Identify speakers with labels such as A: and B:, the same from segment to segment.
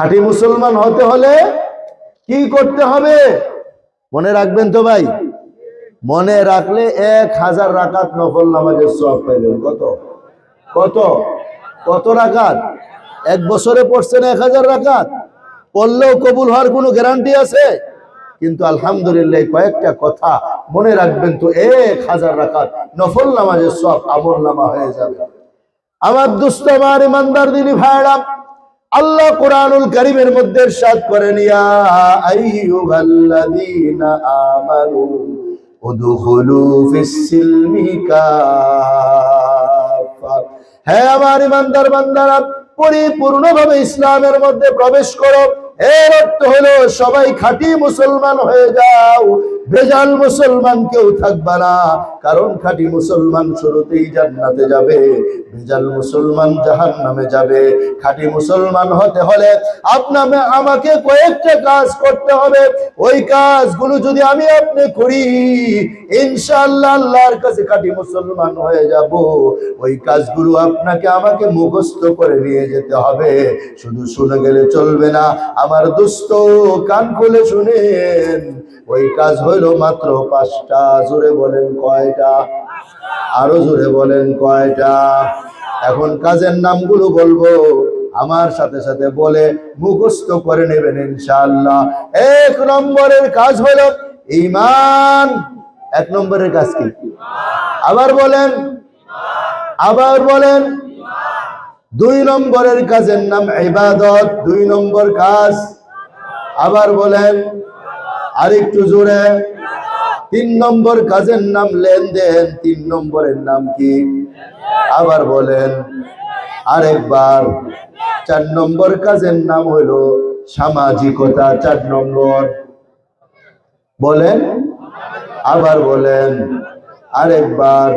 A: খাঁটি মুসলমান হতে হলে কি করতে হবে? মনে রাখবেন তো ভাই, মনে রাখলে এক হাজার রাকাত নফল নামাজের সব পাইলেন কত? কত? কত রাকাত? এক বছরে পড়ছেন এক হাজার রাকাত। পড়লেও কবুল হওয়ার কোনো গ্যারান্টি আছে? কিন্তু আলহামদুলিল্লাহ কয়েকটা কথা মনে রাখবেন তো, এক হাজার রাকাত নফল নামাজের সব আমল নামা হয়ে যাবে। আমার দুস্থ আমার ইমানদার, দিনী ভাইরা আল্লাহ কোরআনুল কারীমের মধ্যে ইরশাদ করেন, ইয়া আইয়ুহাল্লাযীনা হে ইসলামের মধ্যে প্রবেশ করো। এর অর্থ হলো, সবাই খাঁটি মুসলমান হয়ে যাও। ভেজাল মুসলমান কেউ থাকবে না। কারণ খাঁটি মুসলমান শুরুতেই জান্নাতে যাবে। ভেজাল মুসলমান জাহান নামে যাবে। খাঁটি মুসলমান হতে হলে আপনাকে আমাকে কয়েকটা কাজ করতে হবে। ওই কাজগুলো যদি আমি আপনি করি, ইনশাআল্লাহ আল্লাহর কাছে খাঁটি মুসলমান হয়ে যাব। ওই কাজগুলো আপনাকে আমাকে মুখস্থ করে নিয়ে যেতে হবে। শুধু শুনে গেলে চলবে না। আমার দুস্থ কান খুলে শুনেন। ওই কাজ হইল মাত্র পাঁচটা। জোরে বলেন কয়টা? আরও জোরে বলেন কয়টা? এখন কাজের নামগুলো বলব। আমার সাথে সাথে বলে মুখস্থ করে নেবেন ইনশাআল্লাহ। এক নম্বরের কাজ হলো ইমান এক নম্বরের কাজ কি? আবার বলেন। আবার বলেন। দুই নম্বরের কাজের নাম ইবাদত। দুই নম্বর কাজ। আবার বলেন। আরেকটু জোরে। তিন নম্বর কাজের নাম লেনদেন, তিন নম্বরের নাম কি? আবার বলেন। আরেকবার। চার নম্বর কাজের নাম হলো সামাজিকতা, চার নম্বর। বলেন। আবার বলেন। আরেকবার।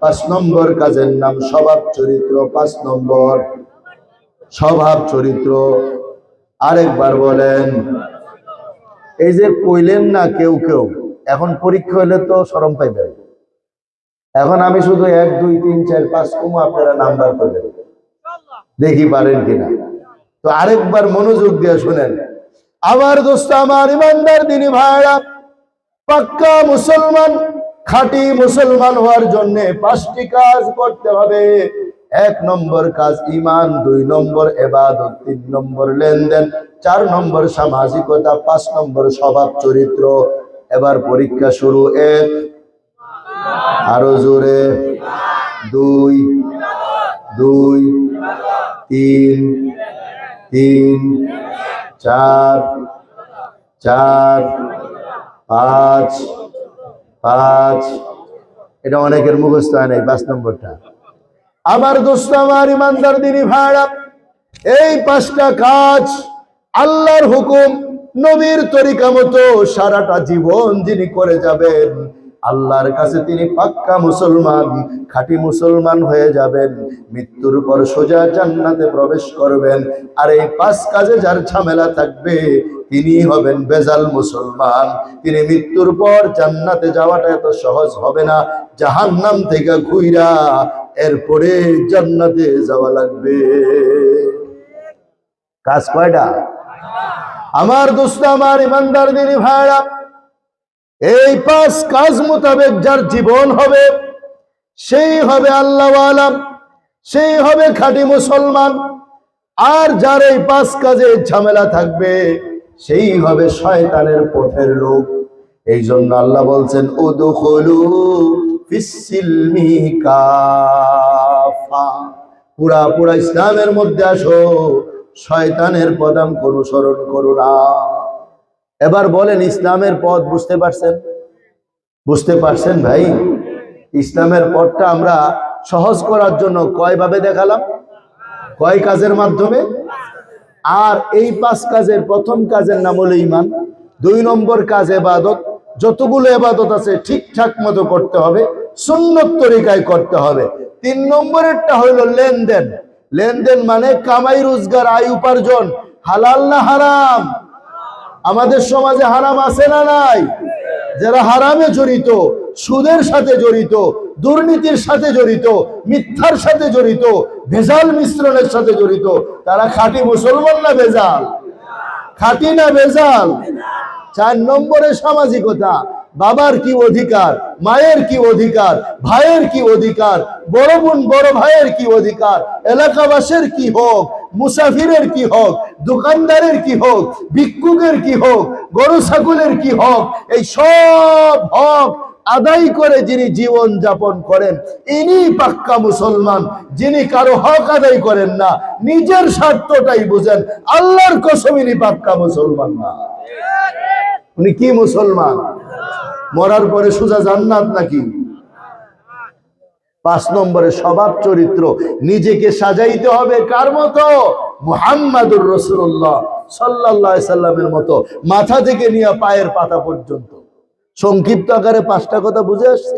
A: পাঁচ নম্বর কাজের নাম স্বভাব চরিত্র, পাঁচ নম্বর। স্বভাব চরিত্র। আরেকবার বলেন। এই যে কইলেন না কেউ কেউ, এখন পরীক্ষা হলে তো সরম পাইবেন। এখন আমি শুধু এক, দুই, তিন, চার, পাঁচ কমু আপনারা নাম্বার করবেন। দেখি পারেন কিনা। তো আরেকবার মনোযোগ দিয়ে শুনেন। আমার দোস্ত, আমার ইমানদার দিনী ভাইরা, পাক্কা মুসলমান, খাঁটি মুসলমান হওয়ার জন্য পাঁচটি কাজ করতে হবে। এক নম্বর কাজ ইমান দুই নম্বর এবাদত, তিন নম্বর লেনদেন, চার নম্বর সামাজিকতা, পাঁচ নম্বর স্বভাব চরিত্র। এবার পরীক্ষা শুরু এক, আরও জোরে, দুই দুই, তিন তিন, চার চার, পাঁচ পাঁচ। এটা অনেকের মুখস্থ হয় নাই, পাঁচ নম্বরটা। আমার দোস্ত, আমার ইমানদার দিনী ভাড়া এই পাঁচটা কাজ আল্লাহর হুকুম, নবীর তরিকা মতো সারাটা জীবন যিনি করে যাবেন, আল্লাহর কাছে তিনি পাক্কা মুসলমান, খাঁটি মুসলমান হয়ে যাবেন, মৃত্যুর পর সোজা জান্নাতে প্রবেশ করবেন, আর এই পাঁচ কাজে যার ঝামেলা থাকবে তিনি হবেন বেজাল মুসলমান। তিনি মৃত্যুর পর জান্নাতে যাওয়াটা এত সহজ হবে না। জাহান্নাম থেকে ঘুইরা এরপরে জান্নাতে যাওয়া লাগবে। কাজ কয়টা? আমার দোস্ত, আমার ইমানদার দিনী ভাইরা, এই পাঁচ কাজ মোতাবেক যার জীবন হবে, সেই হবে আল্লাহ আলাম, সেই হবে খাঁটি মুসলমান। আর যার এই পাঁচ কাজে ঝামেলা থাকবে সেই হবে শয়তানের পথের লোক। এই জন্য আল্লাহ বলছেন ফিসসিলমি কাফা। পুরা পুরা ইসলামের মধ্যে আসো, শয়তানের পদাঙ্ক অনুসরণ করো না। এবার বলেন, ইসলামের পথ বুঝতে পারছেন? বুঝতে পারছেন ভাই? ইসলামের পথটা আমরা সহজ করার জন্য কয়ভাবে দেখালাম? কয় কাজের মাধ্যমে? আর এই পাঁচ কাজের প্রথম কাজের নাম হলো ইমান দুই নম্বর কাজ এবাদত, যতগুলো এবাদত আছে ঠিকঠাক মতো করতে হবে, সুন্নত তরিকায় করতে হবে। তিন নম্বরেরটা হইল লেনদেন। লেনদেন মানে কামাই, রোজগার, আয়, উপার্জন, হালাল না হারাম? আমাদের সমাজে হারাম আছে না নাই? যারা হারামে জড়িত, সুদের সাথে জড়িত দুর্নীতির সাথে জড়িত, মিথ্যার সাথে জড়িত, ভেজাল মিশ্রণের সাথে জড়িত, তারা খাঁটি মুসলমান না ভেজাল? খাঁটি না ভেজাল? চার নম্বরে সামাজিকতা, বাবার কি অধিকার, মায়ের কি অধিকার, ভাইয়ের কি অধিকার, বড় বোন, বড় ভাইয়ের কি অধিকার, এলাকাবাসের কি হোক, মুসাফিরের কি হোক, দোকানদারের কি হোক, ভিক্ষুকের কি হোক, গরু ছাগলের কি হোক, এই সব হক আদায় করে যিনি জীবন যাপন করেন, ইনি পাক্কা মুসলমান। যিনি কারও হক আদায় করেন না, নিজের স্বার্থটাই বুঝেন, আল্লাহর কসম ইনি পাক্কা মুসলমান না। উনি কি মুসলমান? মরার পরে সোজা জান্নাত নাকি? পাঁচ নম্বরে স্বভাব চরিত্র, নিজেকে সাজাইতে হবে কার মতো? মুহাম্মাদুর রসুল্লাহ সাল্লাহ সাল্লামের মতো, মাথা থেকে নিয়ে পায়ের পাতা পর্যন্ত। সংক্ষিপ্ত আকারে পাঁচটা কথা বুঝে আসছে?